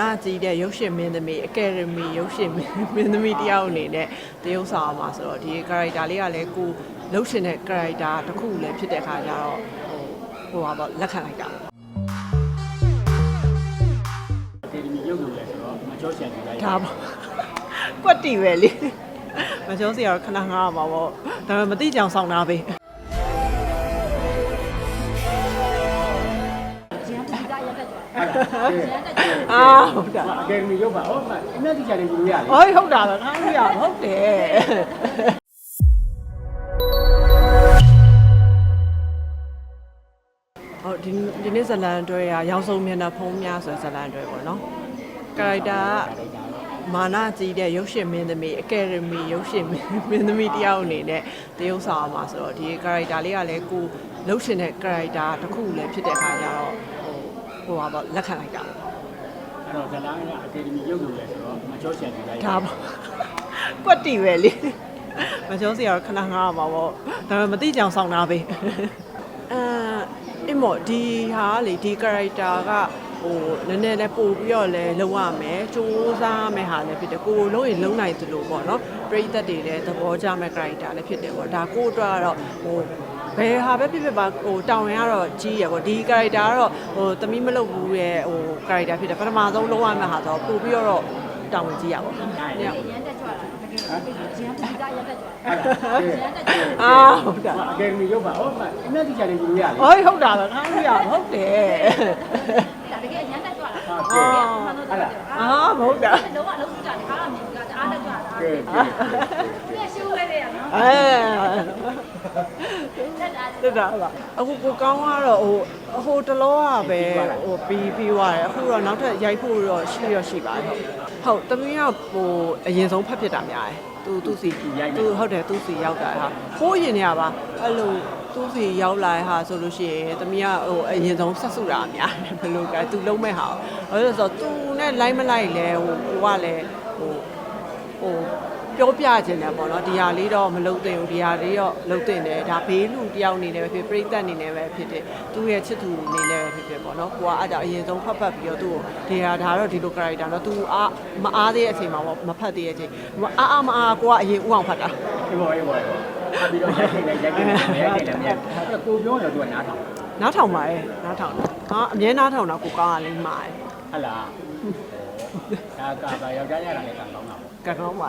နကြီးတဲ့ရုပ်ရှင်မင်းသမီးအကယ်ဒမီရုပ်ရှင်မင်းသမီးတယောက်အနေနဲ့တရုပ်ဆောင်အောင်ပါဆိုတော့ဒီ character လေးကလည်းကိုလှုပ်ရှင်တဲ့ character တစ်ခုလည်းဖြစ်တဲ့အခါကျတော့ဟိုဟိုပါပေါ့လက်ခံလိုက်တာပေါ့အကယ်ဒမီရုပ်လို့လဲဆိုတော့မကျော်ချန်ကြည့်လိုက်ဒါပေါ့ကွက်တီပဲလေမကျော်စီကတော့ခဏငားပါပေါ့ဒါပေမဲ့မသိကြအောင်ဆောင်တာပဲ အာဟုတ်တာအကယ်ဒမီရုပ်ပါဟုတ်ပါအမြတ်တီချာတွေယူလို့ရတယ် ဟောဟုတ်တာပဲခါလို့ရဟုတ်တယ်ဟုတ်ဒီဒီနေ့ဇလန်အတွဲရရောင်စုံမျက်နှာဖုံးများဆိုဇလန်အတွဲပေါ့နော်ကာရိုက်တာကမာနကြီးတဲ့ရုပ်ရှင်မင်းသမီးအကယ်ဒမီရုပ်ရှင်မင်းသမီးတယောက်အနေနဲ့တရုပ်ဆောင်အောင်ပါဆိုတော့ဒီကာရိုက်တာလေးကလည်းကိုလှုပ်ရှင်တဲ့ကာရိုက်တာတစ်ခုလည်းဖြစ်တဲ့အခါကျတော့ ဟိုဟိုပါပေါ့လက်ခံလိုက်တာပေါ့အဲ့တော့ဇလန်ကအကယ်ဒမီရုပ်လို့လဲဆိုတော့မကျော်ချန်ကြည့်လိုက်ဒါပေါ့ကွက်တီပဲလေမကျော်စီကတော့ခဏငားပါပေါ့ဒါပေမဲ့မသိကြအောင်ဆောင်တာပဲအဲအမောဒီဟာလေဒီ character ကဟိုနည်းနည်းလေးပို့ပြီးတော့လဲလုံရမယ်စူးစမ်းမယ်ဟာလည်းဖြစ်တယ်ကိုယ်လုံးရင်လုံနိုင်သလိုပေါ့နော်ပရိသတ်တွေလည်းသဘောကျမဲ့ character လည်းဖြစ်တယ်ပေါ့ဒါကိုယ့်အတွက်ကတော့ဟို ဘယ်ဟာပဲဖြစ်ဖြစ်ပါဟိုတောင်ရင်ကတော့ကြီးရပေါ့ဒီ character ကတော့ဟိုသမီးမလုပ်ဘူးရဲ့ဟို character ဖြစ်တယ်ပထမဆုံးလုံးဝမဲ့ဟာဆိုတော့ပို့ပြီးတော့တောင်ဝင်ကြီးရပါတော့ညရမ်းတက်ကြွလာတကယ်ရမ်းတက်ကြရမ်းတက်ကြွလာအာဟုတ်တာအကယ်ဒမီရုပ်ပါဟုတ်ပါအမြတ်တီချာတွေယူလို့ရတယ်ဟောဟုတ်တာပဲခါလို့ရဟုတ်တယ်ဒါတကယ်ရမ်းတက်ကြွလာဟုတ်ကဲ့ဟုတ်လားအာမဟုတ်တာလုံးဝလုံးစုကြတယ်ခါရမြင်ကအားတ က်ကြွလာကဲကဲပြည့်ရှိုးလေးရနော်အဲတက်တာတက်တာပါအခုကိုကောင်းကတော့ဟိုဟိုတလောကပဲဟိုပြီးပြီးသွားတယ်အခုတော့နောက်ထပ်ရိုက်ဖို့တော့ရှိရရှိပါတယ်ဟုတ်တမီးကဟိုအရင်ဆုံးဖတ်ဖြစ်တာများတယ်သူသူစီသူဟုတ်တယ်သူစီရောက်တာဟာခိုးရင်နေရပါအဲ့လိုသူစီရောက်လာတဲ့ဟာဆိုလို့ရှိရင်တမီးကဟိုအရင်ဆုံးဆက်စုတာများတယ်ဘယ်လိုကသူလုံးမဲ့ဟာဘာလို့လဲဆိုတော့သူနဲ့လိုက်မလိုက်လဲဟိုကိုကလည်းဟို ဟိုပြောပြခြင်းတယ်ပေါ့နော်ဒီဟာလေးတော့မလုပ်သင့်ဘူးဒီဟာလေးတော့လုပ်သင့်တယ်ဒါဘေးလူတယောက်အနေနဲ့ပဲဖြစ်ပြိသက်အနေနဲ့ပဲဖြစ်တယ်သူ့ရဲ့ချစ်သူအနေနဲ့ပဲဖြစ်ဖြစ်ပေါ့နော်ကိုကအဲ့ဒါအရင်ဆုံးဖတ်ဖတ်ပြီးတော့သူ့ကိုဒီဟာဒါတော့ဒီလို character နော်သူအားမအားသေးတဲ့အချိန်မှာပေါ့မဖတ်သေးတဲ့အချိန်အားအားမအားကိုကအရင်ဥအောင်ဖတ်တာအေးပါအေးပါအေးပါပြီးတော့ရိုက်နေတယ်ရိုက်နေတယ်ရိုက်နေတယ်မြတ်အဲ့ကိုပြောရင်တော့သူကနားထောင်နားထောင်ပါရဲ့နားထောင်တာဟာအမြဲနားထောင်တာကိုကောင်းရလိမ့်မှာ ဟုတ်လားဒါကဒါယောက်ျားရတာလည်းကံကောင်းတာပေါ့ကံကောင်းပါ